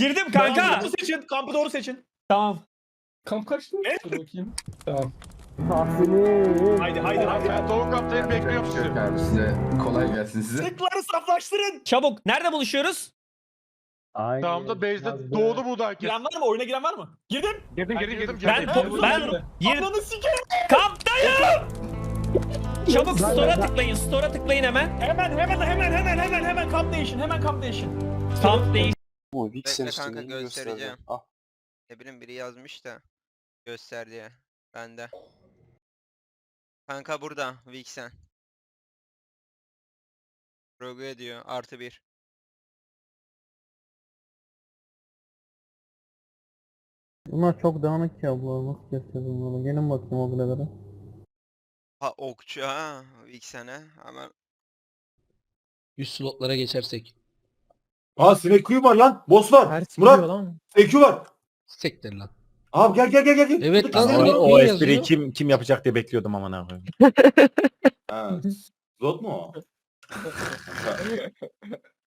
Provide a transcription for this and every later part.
Girdim kanka. Doğru seçin. Kampı doğru seçin. Tamam. Kamp kaçtı? Dur bakayım. Tamam. Haydi haydi haydi. Ben Doğu Kaptay'ı bekliyorum sizi. Abi size kolay gelsin size. Tıkları saflaştırın. Çabuk. Nerede buluşuyoruz? Aynen. Tamam da base'de doğdu buradaki. Giren var mı? Oyuna giren var mı? Girdim. Girdim girdim girdim. Ben girdim. ben gir Ananı sikeyim. kamptayım. Çabuk store'a tıklayın. Store'a tıklayın hemen. Hemen hemen hemen hemen hemen hemen kamp değişin. Hemen kamp değişin. Kamp değil. Bu Bekle kanka göstereceğim. Ne bileyim biri yazmış da göster diye. Bende. Kanka burada Vixen. Rogue diyor artı bir. Bunlar çok dağınık ya bu. Nasıl keseceğiz bunları? Gelin bakayım o. Ha okçu ha Vixen'e hemen 100 slotlara geçersek. Aa sinek kuyu var lan. Boss var. Murat. Sinek var. Sektir lan. Abi gel gel gel gel. gel. Evet lan, o- dur. o espriyi yazıyor? kim- kim yapacak diye bekliyordum amına koyayım. ha. Zot mu o?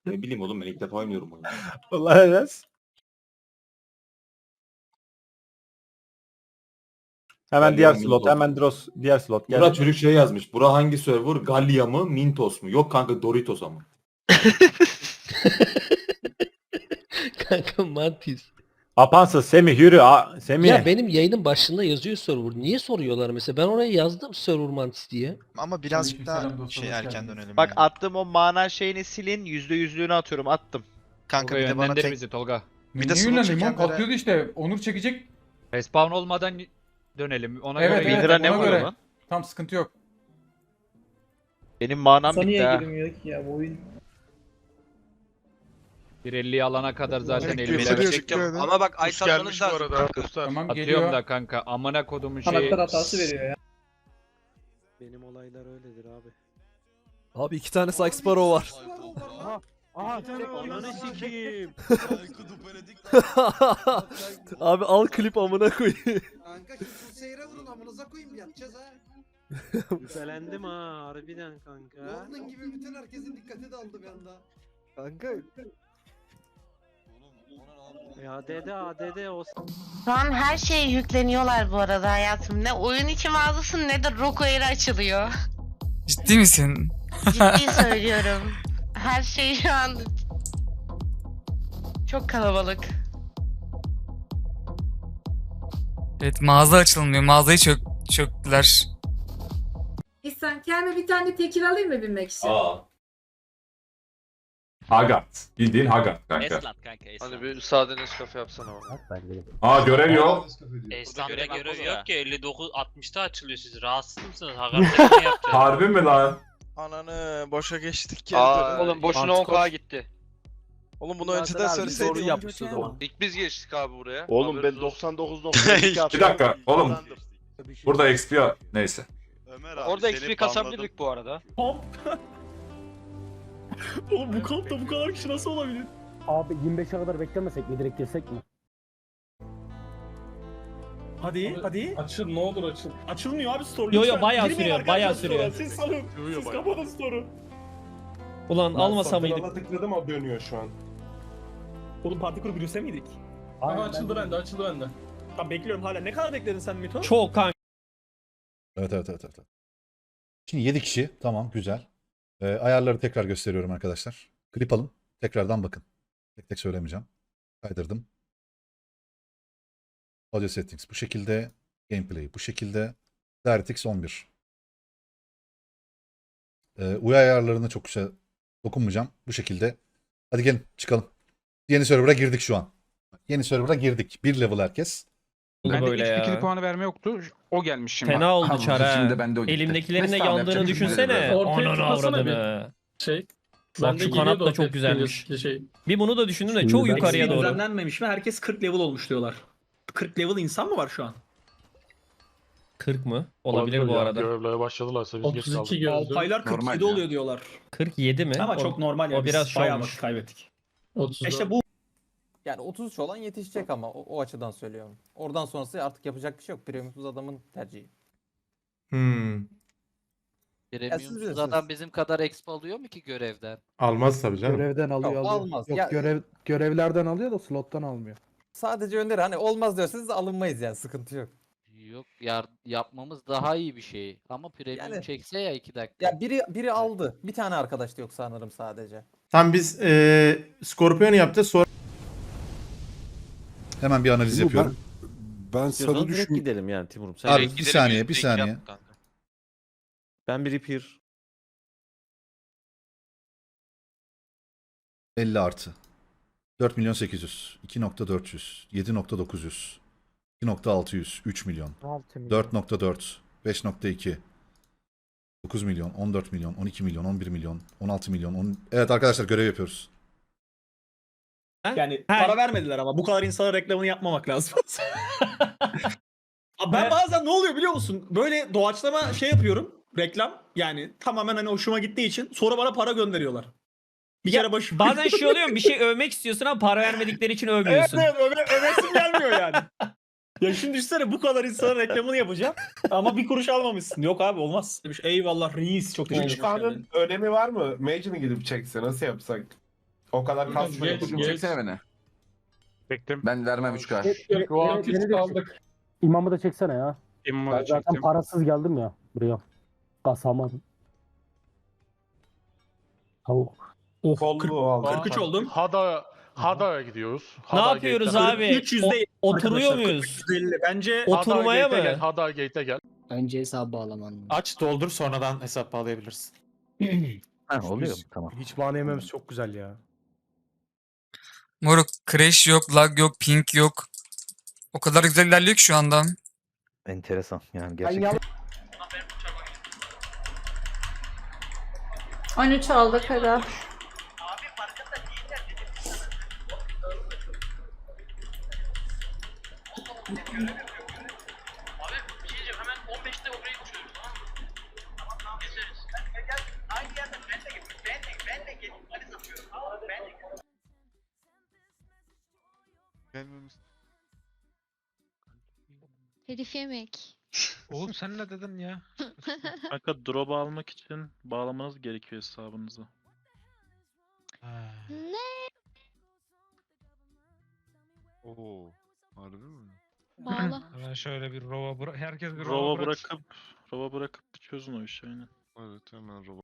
ne bileyim oğlum ben ilk defa oynuyorum oyunu. Vallahi evet. Hemen diğer slot, hemen Dros diğer slot Murat çocuk şey yazmış. Bura hangi server? Gallia mı? Mintos mu? Yok kanka Doritos ama. Kanka mantis. Apansa Semih yürü. A, Semih. Ya benim yayının başında yazıyor server. Niye soruyorlar mesela? Ben oraya yazdım server mantis diye. Ama birazcık daha şey erken dönelim. Bak attım o mana şeyini silin yüzde yüzlüğünü atıyorum attım. Kanka bir de bana tek... bizi Tolga. Bir de slot çekenlere... işte. Onur çekecek. Respawn olmadan dönelim. Ona Evet, göre evet. Lira ne ona vuruyor göre. lan? Tam sıkıntı yok. Benim manam bitti ha. ki ya bu oyun? 1.50 alana kadar zaten elimi Ama bak ay Kuş gelmiş bu satmanız lazım. arada. Kuşlar. Tamam Atıyorum geliyor. da kanka amına kodumun şeyi. hatası veriyor ya. Benim olaylar öyledir abi. Abi iki tane Sykes Sparrow var. Ananı sikeyim. Abi al klip amına koy. Kanka şu seyre vurun amınıza koyayım yatacağız ha. Yüzelendim ha harbiden kanka. London gibi bütün herkesin dikkati dağıldı bir anda. Kanka Ya dede ADD o Şu an her şeye yükleniyorlar bu arada hayatım. Ne oyun içi mağazası ne de Roku Air açılıyor. Ciddi misin? Ciddi söylüyorum. Her şey şu an çok kalabalık. Evet mağaza açılmıyor. Mağazayı çök çöktüler. İhsan kendime bir tane tekil alayım mı binmek için? Aa. Hagat. Bildiğin Hagat kanka. kanka Eslat. Hani bir sade Nescafe yapsana bana. Aa görev yok. Esnafta görev görev yok ya, ki 59 60'ta açılıyor siz rahatsız mısınız? Hakarda ne yapacağız? Harbi mi lan? Ananı boşa geçtik Aa, Oğlum boşuna Antikor. 10k gitti. Oğlum bunu önceden söyleseydin. Doğru yapmışsın o zaman. İlk biz geçtik abi buraya. Oğlum ben 99.2 Bir dakika oğlum. Burada XP. Neyse. Orada XP kasabilirdik bu arada. Oğlum bu kampta bu kadar kişi nasıl olabilir? Abi 25'e kadar beklemesek mi direkt girsek mi? Hadi hadi. Açıl ne olur açıl. Açılmıyor abi store Yo, yo, bayağı Girmeyin sürüyor, arkadaşlar bayağı store'a. sürüyor. Siz salın. Siz kapatın store'u. Ulan almasa mıydık? tıkladım o dönüyor şu an. Oğlum parti kurup yürüse miydik? Aha açıldı bende açıldı bende. Tamam bekliyorum hala. Ne kadar bekledin sen Mito? Çok kanka. Evet evet evet. evet. Şimdi 7 kişi tamam güzel. Ee, ayarları tekrar gösteriyorum arkadaşlar. Klip alın. Tekrardan bakın. Tek tek söylemeyeceğim. Kaydırdım. Audio settings bu şekilde. Gameplay bu şekilde. DirectX 11. Ee, UI ayarlarına çok şey dokunmayacağım. Bu şekilde. Hadi gelin çıkalım. Yeni server'a girdik şu an. Yeni server'a girdik. Bir level herkes. Oldu böyle ya. puanı verme yoktu. O gelmiş şimdi. Fena oldu çar ha. Şimdi bende o gitti. Elimdekilerin de Neyse yandığını yapacak bir şey yok. düşünsene. Ortaya Ananı avradını. Şey. Bak şu kanat da çok güzelmiş. Şey. Bir bunu da düşündüm de çok yukarıya doğru. Düzenlenmemiş mi? Herkes 40 level olmuş diyorlar. 40 level insan mı var şu an? 40 mı? Olabilir bu arada. Görevlere başladılarsa biz geç 32 kaldık. gözlü. Alpaylar 47 Normal ya. oluyor diyorlar. 47 mi? Ama O- çok normal ya. o biraz bayağı şovmuş. vakit kaybettik. 30. İşte bu Yani 33 olan yetişecek ama o, o açıdan söylüyorum. Oradan sonrası artık yapacak bir şey yok. Premiumsuz adamın tercihi. Hmm. Premiumsuz adam bizim kadar exp alıyor mu ki görevden? Almaz tabii canım. Görevden alıyor alıyor. almaz. Yok Ya- görev görevlerden alıyor da slottan almıyor. Sadece öneri hani olmaz diyorsanız alınmayız yani sıkıntı yok. Yok yar yapmamız daha iyi bir şey. Ama premium çekse ya 2 dakika. Ya biri biri aldı. Bir tane arkadaş da yok sanırım sadece. Tam biz eee Scorpion'u yaptı sonra Hemen bir analiz yapıyorum. Ben sarı düşün. gidelim yani Timurum. Abi bir saniye bir saniye. Ben bir repair. 50 artı. 4 milyon 800. 2.400. 7.900. 2.600. 3 milyon. 4.4. 5.2. 9 milyon. 14 milyon. 12 milyon. 11 milyon. 16 milyon. 10... Evet arkadaşlar görev yapıyoruz. Yani para vermediler ama bu kadar insana reklamını yapmamak lazım. Abi ben bazen ne oluyor biliyor musun? Böyle doğaçlama şey yapıyorum. Reklam. Yani tamamen hani hoşuma gittiği için. Sonra bana para gönderiyorlar. Bir kere başı. Bazen şey oluyor mu? Bir şey övmek istiyorsun ama para vermedikleri için Evet övmüyorsun. evet öve, övesim gelmiyor yani. ya şimdi düşünsene bu kadar insana reklamını yapacağım ama bir kuruş almamışsın. Yok abi olmaz. Demiş eyvallah reis çok teşekkür ederim. önemi var mı? Mi gidip çekse nasıl yapsak? O kadar kasmıyor. Çeksene beni. Çektim. Ben vermem 3 kaç. aldık. İmamı da çeksene ya. İmamı Ben zaten parasız geldim ya buraya. Kasamadım. Tavuk. Oh, Kollu 40, aldı. 43 oldum. Hada Hada'ya gidiyoruz. Ne yapıyoruz abi? 43 yüzde O- oturuyor arkadaşlar, muyuz? 43 %50. Bence Oturmaya mı? Gel, Hada Gate'e gel. Önce hesabı bağlaman Aç doldur sonradan hesap bağlayabilirsin. Ha oluyor tamam. Hiç bahane yememiz çok güzel ya. Moruk crash yok, lag yok, ping yok. O kadar güzel ilerliyor ki şu anda. Enteresan yani gerçekten. 13 aldık hadi. Herif yemek. Oğlum sen ne dedin ya? Kanka drop almak için bağlamanız gerekiyor hesabınızı. Ne? Oo. Harbi mi? Bağla. Ben şöyle bir rova bırak. Herkes bir Rova bırakıp Rova bırakıp çözün o işi aynen. Evet hemen Rova.